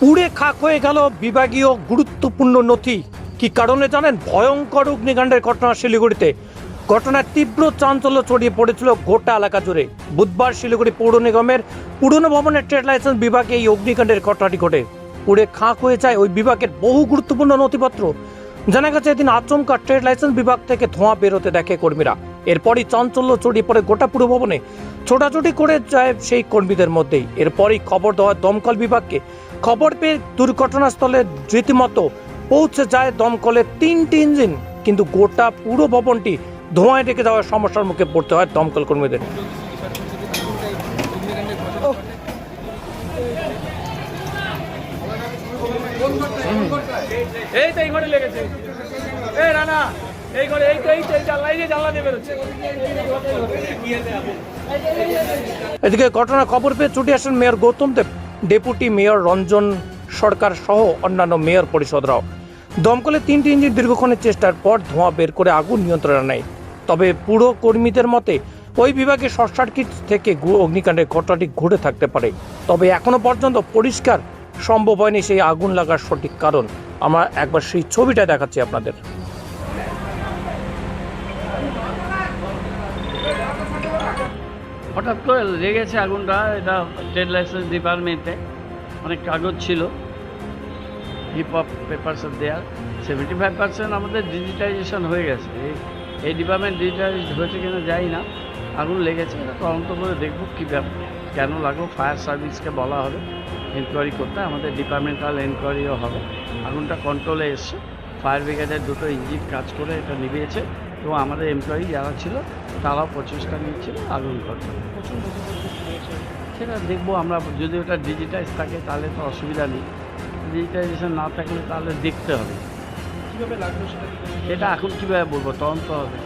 পুড়ে খাক হয়ে গেল বিভাগীয় গুরুত্বপূর্ণ নথি। কি কারণে জানেন? ভয়ঙ্কর অগ্নিকাণ্ডের ঘটনা শিলিগুড়িতে। ঘটনায় তীব্র চাঞ্চল্য ছড়িয়ে পড়েছিল গোটা এলাকা জুড়ে। বুধবার শিলিগুড়ি পৌর নিগমের পুরনো ভবনের ট্রেড লাইসেন্স বিভাগে এই অগ্নিকাণ্ডের ঘটনাটি ঘটে। পুড়ে খাঁক হয়ে যায় ওই বিভাগের বহু গুরুত্বপূর্ণ নথিপত্র। জানা গেছে, এদিন আচমকা ট্রেড লাইসেন্স বিভাগ থেকে ধোঁয়া বেরোতে দেখে কর্মীরা। এরপরই চাঞ্চল্য ছড়িয়ে পড়ে গোটা পুরো ভবনে। ছোটাছুটি করে যায় সেই কর্মীদের মধ্যেই। এরপরই খবর দেওয়া দমকল বিভাগকে খবর পেয়ে দুর্ঘটনাস্থলে রীতিমতো পৌঁছে যায় দমকলের তিনটি ইঞ্জিন কিন্তু গোটা পুরো ভবনটি ধোঁয়ায় ঢেকে যাওয়ার সমস্যার মুখে পড়তে হয় দমকল কর্মীদের। এই তো এই ঘরে লেগেছে। এই রানা এই ঘরে এই তো এই তো এই জানলা এই যে জানলা দিয়ে বেরোচ্ছে। এদিকে ঘটনা খবর পেয়ে ছুটে আসেন mayor Goutam Deb. Deputy mayor Ranjan Sarkar সহ অন্যান্য মেয়র পরিষদরাও। দমকলে তিনটি ইঞ্জিন দীর্ঘক্ষণের চেষ্টার পর ধোঁয়া বের করে আগুন নিয়ন্ত্রণে নেয় তবে পুরো কর্মীদের মতে, ওই বিভাগে শর্ট সার্কিট থেকে অগ্নিকাণ্ডের ঘটনাটি ঘটে থাকতে পারে। তবে এখনও পর্যন্ত পরিষ্কার সম্ভব হয়নি সেই আগুন লাগার সঠিক কারণ। আমরা একবার সেই ছবিটা দেখাচ্ছি আপনাদের। হঠাৎ করে লেগেছে আগুনটা, এটা ট্রেড লাইসেন্স ডিপার্টমেন্টে, অনেক কাগজ ছিল। হিপ হপ পেপারস দেওয়ার সেভেন্টি ফাইভ পার্সেন্ট আমাদের ডিজিটাইজেশন হয়ে গেছে। এই এই ডিপার্টমেন্ট ডিজিটাইজ হয়েছে কিনা যাই না। আগুন লেগেছে, এটা তদন্ত করে দেখব কী ব্যাপার কেন লাগল ফায়ার সার্ভিসকে বলা হবে। এনকোয়ারি করতে আমাদের ডিপার্টমেন্টাল এনকোয়ারিও হবে। আগুনটা কন্ট্রোলে এসছে। ফায়ার ব্রিগেডের দুটো ইঞ্জিন কাজ করে এটা নিভিয়েছে। এবং আমাদের এমপ্লয়ি যারা ছিল তারাও প্রচেষ্টা নিয়েছিল আগুন কন্ট্রোল সেটা দেখব আমরা যদি ওটা ডিজিটাইজ থাকে তাহলে তো অসুবিধা নেই। ডিজিটাইজেশন না থাকলে তাহলে দেখতে হবে। কীভাবে লাগল সেটা এটা এখন কীভাবে বলব? তদন্ত হবে।